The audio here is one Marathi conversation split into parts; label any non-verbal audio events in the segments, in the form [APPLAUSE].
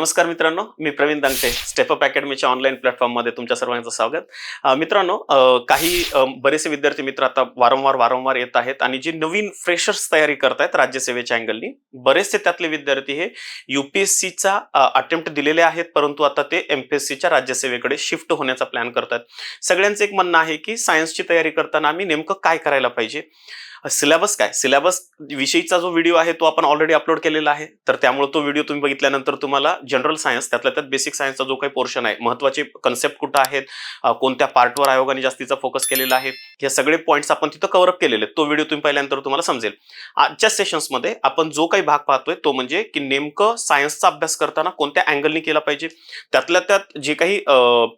नमस्कार मित्रांनो मी प्रवीण दांगटे स्टेपअप अकॅडमीच्या ऑनलाईन प्लॅटफॉर्ममध्ये तुमच्या सर्वांचं स्वागत. मित्रांनो काही बरेचसे विद्यार्थी मित्र आता वारंवार वारंवार येत आहेत आणि जे नवीन फ्रेशर्स तयारी करतायत राज्यसेवेच्या अँगलनी बरेचसे त्यातले विद्यार्थी हे युपीएससीचा अटेम्प्ट दिलेले आहेत परंतु आता ते एमपीएससीच्या राज्यसेवेकडे शिफ्ट होण्याचा प्लॅन करतात सगळ्यांचं एक म्हणणं आहे की सायन्सची तयारी करताना आम्ही नेमकं काय करायला पाहिजे? सिलेबस काय? सिलेबस विषयीचा जो व्हिडिओ आहे तो आपण ऑलरेडी अपलोड केलेला आहे. तर त्यामुळे तो व्हिडिओ तुम्ही बघितल्यानंतर तुम्हाला जनरल सायन्स त्यातल्या त्यात बेसिक सायन्सचा जो काही पोर्शन आहे महत्त्वाचे कन्सेप्ट कुठं आहेत? कोणत्या पार्टवर आयोगाने जास्तीचा फोकस केलेला आहे? हे सगळे पॉईंट्स आपण तिथं कव्हरअप केलेले तो व्हिडिओ तुम्ही पाहिल्यानंतर तुम्हाला समजेल. आजच्या सेशन्समध्ये आपण जो काही भाग पाहतोय तो म्हणजे की नेमकं सायन्सचा अभ्यास करताना कोणत्या अँगलनी केला पाहिजे? त्यातल्या त्यात जे काही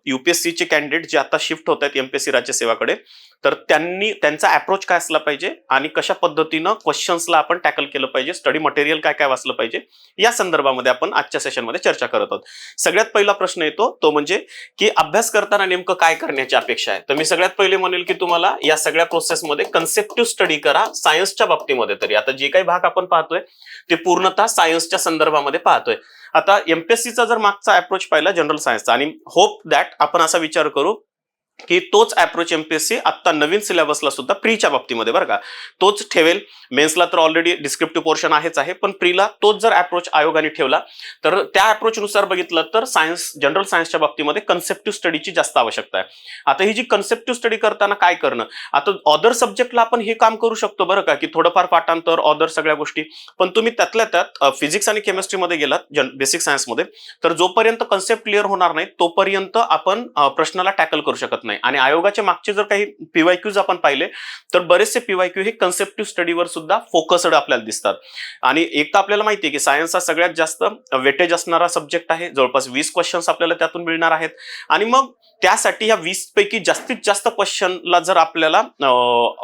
युपीएससीचे कॅन्डिडेट जे आता शिफ्ट होत आहेत एमपीएससी राज्यसेवाकडे तर त्यांनी त्यांचा अप्रोच काय असला पाहिजे आणि कशा पद्धतीनं क्वेश्चन्सला आपण टॅकल केलं पाहिजे? स्टडी मटेरियल काय काय वाचलं पाहिजे? या संदर्भामध्ये आपण आजच्या सेशनमध्ये चर्चा करत आहोत. सगळ्यात पहिला प्रश्न येतो तो म्हणजे की अभ्यास करताना नेमकं काय करण्याची अपेक्षा आहे? तर मी सगळ्यात पहिले म्हणेल की तुम्हाला या सगळ्या प्रोसेसमध्ये कन्सेप्टिव्ह स्टडी करा सायन्सच्या बाबतीमध्ये तरी. आता जे काही भाग आपण पाहतोय ते पूर्णतः सायन्सच्या संदर्भामध्ये पाहतोय. आता एमपीएससीचा जर मागचा अप्रोच पाहिला जनरल सायन्सचा आणि होप दॅट आपण असा विचार करू की तोच अप्रोच एमपीएससी आता नवीन सिलेबसला सुद्धा प्रीच्या बाबतीमध्ये बरं का. तोच ठेवेल. मेन्सला तर ऑलरेडी डिस्क्रिप्टिव्ह पोर्शन आहेच आहे पण प्रीला तोच जर अप्रोच आयोगाने ठेवला तर त्या अप्रोचनुसार बघितलं तर सायन्स जनरल सायन्सच्या बाबतीमध्ये कन्सेप्टिव्ह स्टडीची जास्त आवश्यकता आहे. आता ही जी कन्सेप्टिव्ह स्टडी करताना काय करणं? आता ऑदर सब्जेक्टला आपण हे काम करू शकतो बरं का की थोडंफार पाठांतर ऑदर सगळ्या गोष्टी. पण तुम्ही त्यातल्या त्यात फिजिक्स आणि केमिस्ट्रीमध्ये गेलात जन बेसिक सायन्समध्ये तर जोपर्यंत कन्सेप्ट क्लिअर होणार नाही तोपर्यंत आपण प्रश्नाला टॅकल करू शकत नाही. नाही. आणि आयोगाच्या मागचे जर काही पीवायक्यूज आपण पाहिले तर बरेचसे पीवायक्यू हे कन्सेप्टिव्ह स्टडीवर सुद्धा फोकस्ड आपल्याला दिसतात. आणि एक तर आपल्याला माहिती आहे की सायन्स हा सगळ्यात जास्त वेटेज असणारा सब्जेक्ट आहे. जवळपास वीस क्वेश्चन्स आपल्याला त्यातून मिळणार आहेत. आणि मग त्यासाठी ह्या वीस पैकी जास्तीत जास्त क्वेश्चनला जर आपल्याला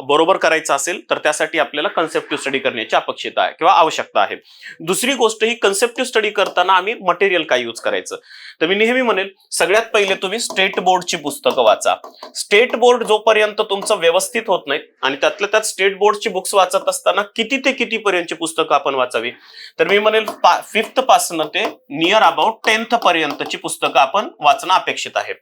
बरोबर करायचं असेल तर त्यासाठी आपल्याला कन्सेप्टिव्ह स्टडी करण्याची अपेक्षित आहे किंवा आवश्यकता आहे. दुसरी गोष्ट ही कन्सेप्टिव्ह स्टडी करताना आम्ही मटेरियल काय यूज करायचं? तर मी नेहमी म्हणेल सगळ्यात पहिले तुम्ही स्टेट बोर्डची पुस्तकं वाचा. स्टेट बोर्ड जोपर्यंत तुमचं व्यवस्थित होत नाही आणि त्यातल्या त्यात स्टेट बोर्डची बुक्स वाचत असताना किती ते किती पर्यंतची पुस्तकं आपण वाचावी? तर मी म्हणेल फिफ्थपासून ते नियर अबाउट टेन्थ पर्यंतची पुस्तकं आपण वाचणं अपेक्षित आहे.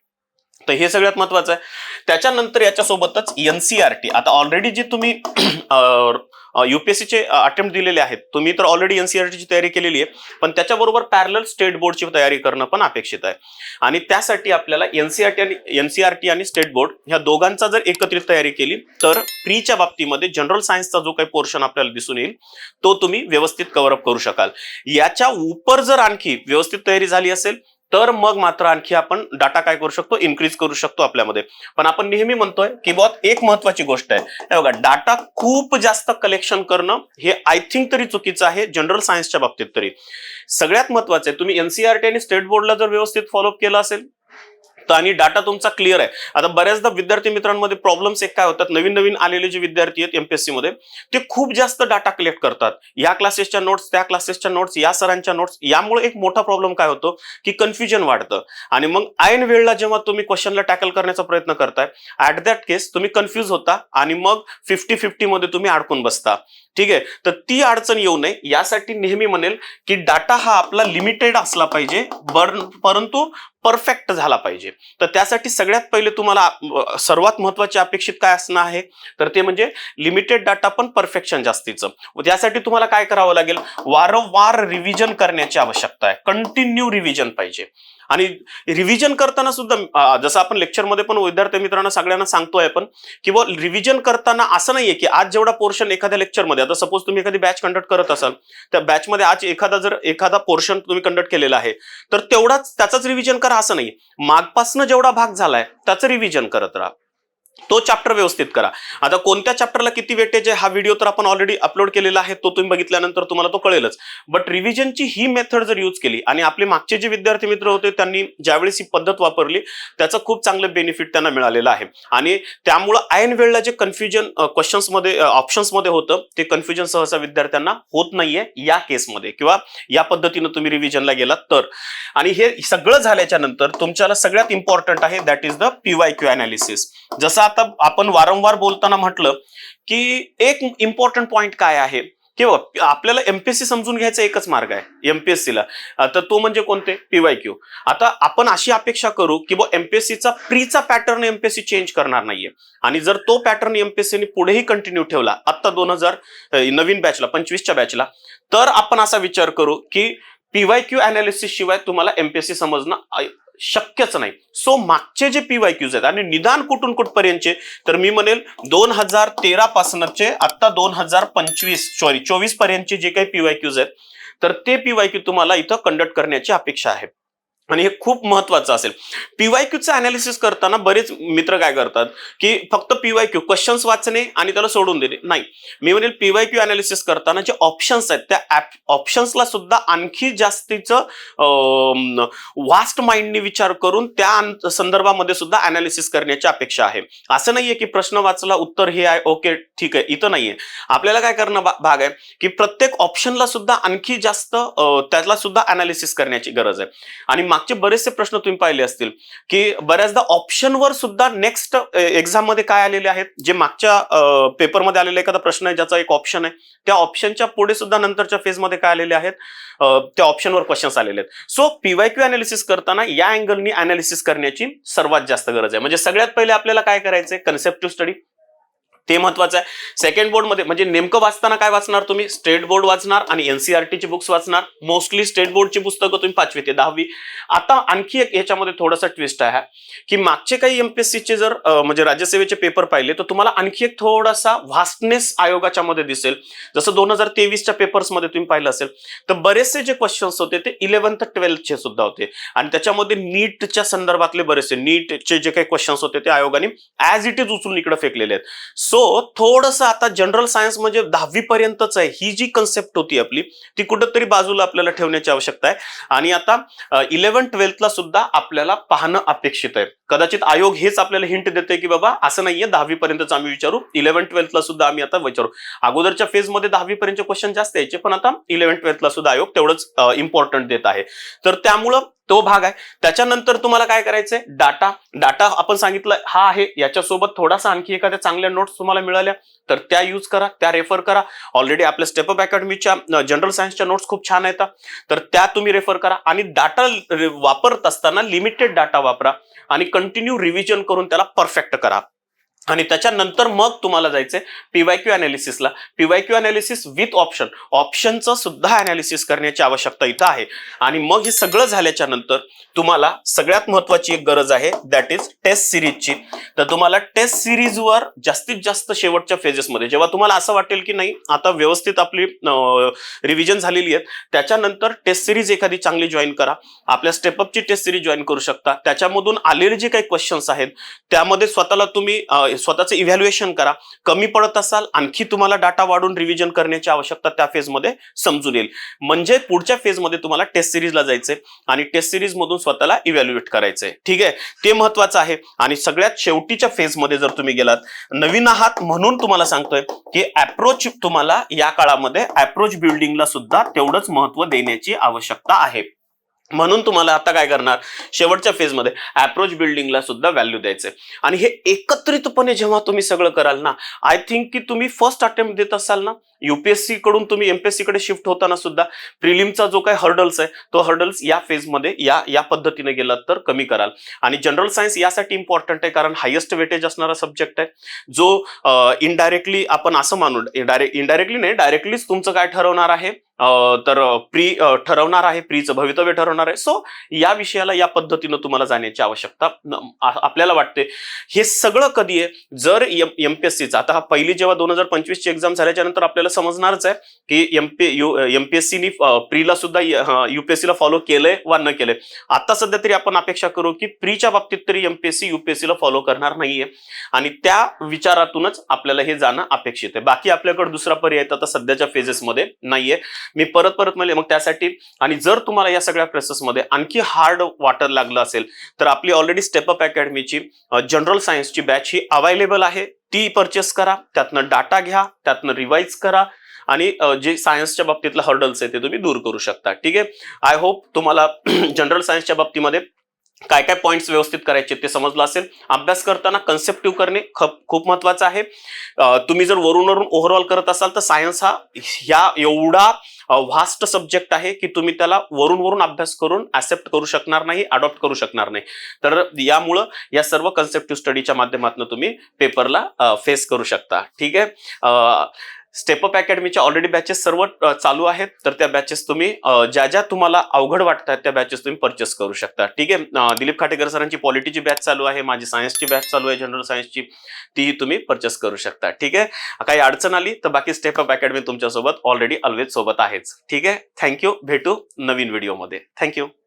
तर हे सगळ्यात महत्वाचं आहे. त्याच्यानंतर याच्यासोबतच एनसीआरटी आता ऑलरेडी जी तुम्ही [CLEARS THROAT] युपीएससीचे अटेम्प्ट दिलेले आहेत तुम्ही तर ऑलरेडी एनसीआरटीची तयारी केलेली आहे पण त्याच्याबरोबर पॅरल स्टेट बोर्डची तयारी करणं पण अपेक्षित आहे. आणि त्यासाठी आपल्याला एनसीआरटी आणि एनसीआरटी आणि स्टेट बोर्ड ह्या दोघांचा जर एकत्रित तयारी केली तर प्रीच्या बाबतीमध्ये जनरल सायन्सचा जो काही पोर्शन आपल्याला दिसून येईल तो तुम्ही व्यवस्थित कव्हरअप करू शकाल. याच्या उपर जर आणखी व्यवस्थित तयारी झाली असेल तर मग मात्र आणखी आपण डाटा काय करू शकतो? इन्क्रीज करू शकतो आपल्यामध्ये. पण आपण नेहमी म्हणतोय की बहुत एक महत्वाची गोष्ट आहे. बघा डाटा खूप जास्त कलेक्शन करणं हे आय थिंक तरी चुकीचं आहे जनरल सायन्सच्या बाबतीत तरी. सगळ्यात महत्वाचं आहे तुम्ही एनसीआरटी आणि स्टेट बोर्डला जर व्यवस्थित फॉलोअप केला असेल तर आणि डाटा तुमचा क्लिअर आहे. आता बऱ्याचदा विद्यार्थी मित्रांमध्ये प्रॉब्लेम्स एक काय होतात? नवीन नवीन आलेले जे विद्यार्थी आहेत एमपीएससी मध्ये ते खूप जास्त डाटा कलेक्ट करतात. या क्लासेसच्या नोट्स त्या क्लासेसच्या नोट्स या सरांच्या नोट्स यामुळे एक मोठा प्रॉब्लेम काय होतो? की कन्फ्युजन वाढतं. आणि मग ऐन वेळेला जेव्हा तुम्ही क्वेश्चनला टॅकल करण्याचा प्रयत्न करताय ऍट दॅट केस तुम्ही कन्फ्युज होता आणि मग फिफ्टी फिफ्टी मध्ये तुम्ही अडकून बसता. ठीक आहे? तर ती अडचण येऊ नये. यासाठी नेहमी म्हणेल की डाटा हा आपला लिमिटेड असला पाहिजे परंतु परफेक्ट झाला पाहिजे. तर त्यासाठी सगळ्यात पहिले तुम्हाला सर्वात महत्वाची अपेक्षित काय असणं आहे? तर ते म्हणजे लिमिटेड डाटा पण परफेक्शन जास्तीचं. त्यासाठी तुम्हाला काय करावं लागेल? वारंवार रिव्हिजन करण्याची आवश्यकता आहे. कंटिन्यू रिव्हिजन पाहिजे. आणि रिव्हिजन करताना सुद्धा जसं आपण लेक्चरमध्ये पण विद्यार्थी मित्रांना सगळ्यांना सांगतोय आपण की रिव्हिजन करताना असं नाहीये की आज जेवढा पोर्शन एखाद्या लेक्चरमध्ये आता सपोज तुम्ही एखादी बॅच कंडक्ट करत असाल त्या बॅचमध्ये आज एखादा जर एखादा पोर्शन तुम्ही कंडक्ट केलेला आहे तर तेवढाच त्याचाच रिव्हिजन करा असं नाही मागपासनं जेवढा भाग झालाय त्याचं रिव्हिजन करत राहा. तो चॅप्टर व्यवस्थित करा. आता कोणत्या चॅप्टरला किती वेटेज आहे हा व्हिडिओ तर आपण ऑलरेडी अपलोड केलेला आहे तो तुम्ही बघितल्यानंतर तुम्हाला तो कळेलच. बट रिव्हिजनची ही मेथड जर यूज केली आणि आपले मागचे जे विद्यार्थी मित्र होते त्यांनी ज्यावेळेस ही पद्धत वापरली त्याचं खूप चांगलं बेनिफिट त्यांना मिळालेलं आहे. आणि त्यामुळं ऐन वेळेला जे कन्फ्युजन क्वेश्चन्समध्ये ऑप्शन्समध्ये होतं ते कन्फ्युजन सहसा विद्यार्थ्यांना होत नाहीये या केसमध्ये किंवा या पद्धतीनं तुम्ही रिव्हिजनला गेलात तर. आणि हे सगळं झाल्याच्यानंतर तुमच्याला सगळ्यात इम्पॉर्टंट आहे that is the P Y Q analysis जसा आता आपण वारंवार बोलताना म्हटलं की एक इम्पॉर्टंट पॉइंट काय आहे? किंवा आपल्याला एमपीएससी समजून घ्यायचा एकच मार्ग आहे एमपीएससीला तर तो म्हणजे कोणते? पीवाय क्यू आता आपण अशी अपेक्षा करू की बुवा एमपीएससीचा प्रीचा पॅटर्न एमपीएससी चेंज करणार नाहीये. आणि जर तो पॅटर्न एमपीएससीने पुढेही कंटिन्यू ठेवला आत्ता दोन हजार नवीन बॅचला पंचवीसच्या बॅचला तर आपण असा विचार करू की पीवाय क्यू अनालिसिस शिवाय तुम्हाला एमपीएससी समजणं शक्यच नाही. सो मागचे जे पीवाय क्यूज आहेत आणि निदान कुठून कुठपर्यंतचे तर मी म्हणेल दोन हजार तेरा पासूनचे आता दोन हजार पंचवीस सॉरी चोवीस पर्यंतचे जे काही पीवाय क्यूज आहेत तर ते पीवाय क्यू तुम्हाला इथं कंडक्ट करण्याची अपेक्षा आहे. आणि हे खूप महत्वाचं असेल. पीवाय क्यूचं अनालिसिस करताना बरेच मित्र काय करतात की फक्त पीवाय क्यू क्वेश्चन्स वाचणे आणि त्याला सोडून देणे. नाही. मी म्हणेल पीवाय क्यू अनालिसिस करताना जे ऑप्शन्स आहेत त्या ऑप्शन्सला सुद्धा आणखी जास्तीचं वास्ट माइंडने विचार करून त्या संदर्भामध्ये सुद्धा अनालिसिस करण्याची अपेक्षा आहे. असं नाहीये की प्रश्न वाचला उत्तर हे आहे ओके ठीक आहे. इथं नाहीये. आपल्याला काय करणं भाग आहे की प्रत्येक ऑप्शनला सुद्धा आणखी जास्त त्याला सुद्धा अनालिसिस करण्याची गरज आहे. आणि मागचे बरेचसे प्रश्न तुम्ही पाहिले असतील की बऱ्याचदा ऑप्शनवर सुद्धा नेक्स्ट एक्झाममध्ये काय आलेले आहेत? जे मागच्या पेपरमध्ये आलेला एखादा प्रश्न आहे ज्याचा एक ऑप्शन आहे त्या ऑप्शनच्या पुढे सुद्धा नंतरच्या फेजमध्ये काय आलेले आहेत? त्या ऑप्शनवर क्वेश्चन्स आलेले आहेत. सो पीवाय क्यू अनालिसिस करताना या अँगलनी अनालिसिस करण्याची सर्वात जास्त गरज आहे. म्हणजे सगळ्यात पहिले आपल्याला काय करायचंय? कन्सेप्टिव्ह स्टडी ते महत्वाचं आहे. सेकंड बोर्डमध्ये म्हणजे नेमकं वाचताना काय वाचणार तुम्ही? स्टेट बोर्ड वाचणार आणि एनसीआरटीची बुक्स वाचणार. मोस्टली स्टेट बोर्डची पुस्तकं तुम्ही पाचवी ते दहावी. आता आणखी एक याच्यामध्ये थोडासा ट्विस्ट आहे. की मागचे काही एमपीएससीचे जर म्हणजे राज्यसेवेचे पेपर पाहिले तर तुम्हाला आणखी एक थोडासा व्हास्टनेस आयोगाच्या मध्ये दिसेल. जसं दोन हजार तेवीसच्या पेपर्समध्ये तुम्ही पाहिलं असेल तर बरेचसे जे क्वेश्चन्स होते ते इलेव्हन्थ ट्वेल्थचे सुद्धा होते. आणि त्याच्यामध्ये नीटच्या संदर्भातले बरेचसे नीटचे जे काही क्वेश्चन्स होते ते आयोगाने ऍज इट इज उचलून इकडे फेकलेले आहेत. सो थोडंसं आता जनरल सायन्स म्हणजे दहावी पर्यंतच आहे. ही जी कन्सेप्ट होती आपली ती कुठंतरी बाजूला आपल्याला ठेवण्याची आवश्यकता आहे. आणि आता इलेव्हन ट्वेल्थला सुद्धा आपल्याला पाहणं अपेक्षित आहे. कदाचित आयोग हेच आपल्याला हिंट देते की बाबा असं नाहीये दहावी पर्यंतच आम्ही विचारू. इलेव्हन ट्वेल्थला सुद्धा आम्ही आता विचारू. अगोदरच्या फेजमध्ये दहावी पर्यंतचे क्वेश्चन जास्त यायचे पण आता इलेव्हन ट्वेल्थला सुद्धा आयोग तेवढंच इम्पॉर्टंट देत आहे. तर त्यामुळं तो भाग आहे. त्याच्यानंतर तुम्हाला काय करायचंय? डाटा डाटा आपण सांगितलं हा आहे. याच्यासोबत थोडासा आणखी एखाद्या चांगल्या नोट्स तुम्हाला मिळाल्या तर त्या यूज करा त्या रेफर करा. ऑलरेडी आपल्या स्टेपअप अकॅडमीच्या जनरल सायन्सच्या नोट्स खूप छान येतात तर त्या तुम्ही रेफर करा आणि डाटा वापरत असताना लिमिटेड डाटा वापरा आणि कंटिन्यू रिव्हिजन करून त्याला परफेक्ट करा. आणि त्याच्यानंतर मग तुम्हाला जायचंय पीवायक्यू अनालिसिसला पीवायक्यू अनालिसिस विथ ऑप्शन ऑप्शनचं सुद्धा अनालिसिस करण्याची आवश्यकता इथं आहे. आणि मग हे सगळं झाल्याच्यानंतर तुम्हाला सगळ्यात महत्वाची एक गरज आहे दॅट इज टेस्ट सिरीजची तर तुम्हाला टेस्ट सिरीजवर जास्तीत जास्त शेवटच्या फेजेसमध्ये जेव्हा तुम्हाला असं वाटेल की नाही आता व्यवस्थित आपली रिव्हिजन झालेली आहे त्याच्यानंतर टेस्ट सिरीज एखादी चांगली जॉईन करा. आपल्या स्टेपअपची टेस्ट सिरीज जॉईन करू शकता. त्याच्यामधून आलेले जे काही क्वेश्चन्स आहेत त्यामध्ये स्वतःला तुम्ही स्वतःचं इव्हॅल्युएशन करा. कमी पडत असाल आणखी तुम्हाला डाटा वाढून रिव्हिजन करण्याची आवश्यकता त्या फेजमध्ये समजून येईल. म्हणजे पुढच्या फेजमध्ये तुम्हाला टेस्ट सिरीजला जायचंय आणि टेस्ट सिरीज मधून स्वतःला इव्हॅल्युएट करायचंय. ठीक आहे? ते महत्वाचं आहे. आणि सगळ्यात शेवटीच्या फेजमध्ये जर तुम्ही गेलात नवीन आहात म्हणून तुम्हाला सांगतोय की अप्रोच तुम्हाला या काळामध्ये अप्रोच बिल्डिंगला सुद्धा तेवढंच महत्त्व देण्याची आवश्यकता आहे. म्हणून तुम्हाला आता काय करणार? शेवटच्या फेजमध्ये अप्रोच बिल्डिंगला सुद्धा व्हॅल्यू द्यायचंय. आणि हे एकत्रितपणे जेव्हा तुम्ही सगळं कराल ना आय थिंक की तुम्ही फर्स्ट अटेम्प्ट देत असाल ना युपीएससी कडून तुम्ही एमपीएससी कडे शिफ्ट होताना सुद्धा प्रिलिमचा जो काही हर्डल्स आहे तो हर्डल्स या फेजमध्ये या या पद्धतीने गेलात तर कमी कराल. आणि जनरल सायन्स यासाठी इम्पॉर्टंट आहे कारण हायेस्ट वेटेज असणारा सब्जेक्ट आहे. जो इनडायरेक्टली आपण असं मानू डायरेक्ट इनडायरेक्टली नाही डायरेक्टलीच तुमचं काय ठरवणार आहे? तर प्री ठरवणार आहे प्रीचं भवितव्य ठरवणार आहे. सो या विषयाला या पद्धतीनं तुम्हाला जाण्याची आवश्यकता आपल्याला वाटते. हे सगळं कधी आहे? जर एमपीएससीचा आता हा पहिली जेव्हा दोन हजार पंचवीसची एक्झाम झाल्याच्यानंतर आपल्याला समजणारच आहे की एमपी एमपीएससीनी प्रीला सुद्धा युपीएससीला फॉलो केलंय वा न केलंय? आता सध्या तरी आपण अपेक्षा करू की प्रीच्या बाबतीत तरी एमपीएससी युपीएससीला फॉलो करणार नाहीये. आणि त्या विचारातूनच आपल्याला हे जाणं अपेक्षित आहे. बाकी आपल्याकडे दुसरा पर्याय तर आता सध्याच्या फेजेसमध्ये नाहीये. मी परत परत म्हणले मग त्यासाठी. आणि जर तुम्हाला या सगळ्या प्रोसेसमध्ये आणखी हार्ड वाटर लागलं असेल तर आपली ऑलरेडी स्टेपअप अकॅडमीची जनरल सायन्सची बॅच ही अवेलेबल आहे. ती परचेस करा त्यातनं डाटा घ्या त्यातनं रिवाईज करा. आणि जे सायन्सच्या बाबतीतलं हर्डल्स आहे ते तुम्ही दूर करू शकता. ठीक आहे? आय होप तुम्हाला [CLEARS THROAT] जनरल सायन्सच्या बाबतीमध्ये काय काय पॉईंट्स व्यवस्थित करायचे ते समजलं असेल. अभ्यास करताना कन्सेप्टिव्ह करणे खूप खूप महत्वाचं आहे. तुम्ही जर वरून वरून ओव्हरऑल करत असाल तर सायन्स हा या एवढा व्हास्ट सब्जेक्ट आहे की तुम्ही त्याला वरून वरून अभ्यास करून ऍक्सेप्ट करू शकणार नाही अडॉप्ट करू शकणार नाही. तर यामुळं या सर्व कन्सेप्टिव्ह स्टडीच्या माध्यमातून तुम्ही पेपरला फेस करू शकता. ठीक आहे? स्टेपअप अकॅडमीच्या ऑलरेडी बॅचेस सर्व चालू आहेत. तर त्या बॅचेस तुम्ही ज्या ज्या तुम्हाला अवघड वाटतात त्या बॅचेस तुम्ही परचेस करू शकता. ठीक आहे? दिलीप खाटेकर सरांची पॉलिटीची बॅच चालू आहे. माझी सायन्सची बॅच चालू आहे. जनरल सायन्सची तीही तुम्ही परचेस करू शकता. ठीक आहे? काही अडचण आली तर बाकी स्टेपअप अकॅडमी तुमच्यासोबत ऑलरेडी ऑलवेज सोबत आहेच. ठीक आहे? थँक्यू भेटू नवीन व्हिडिओमध्ये थँक्यू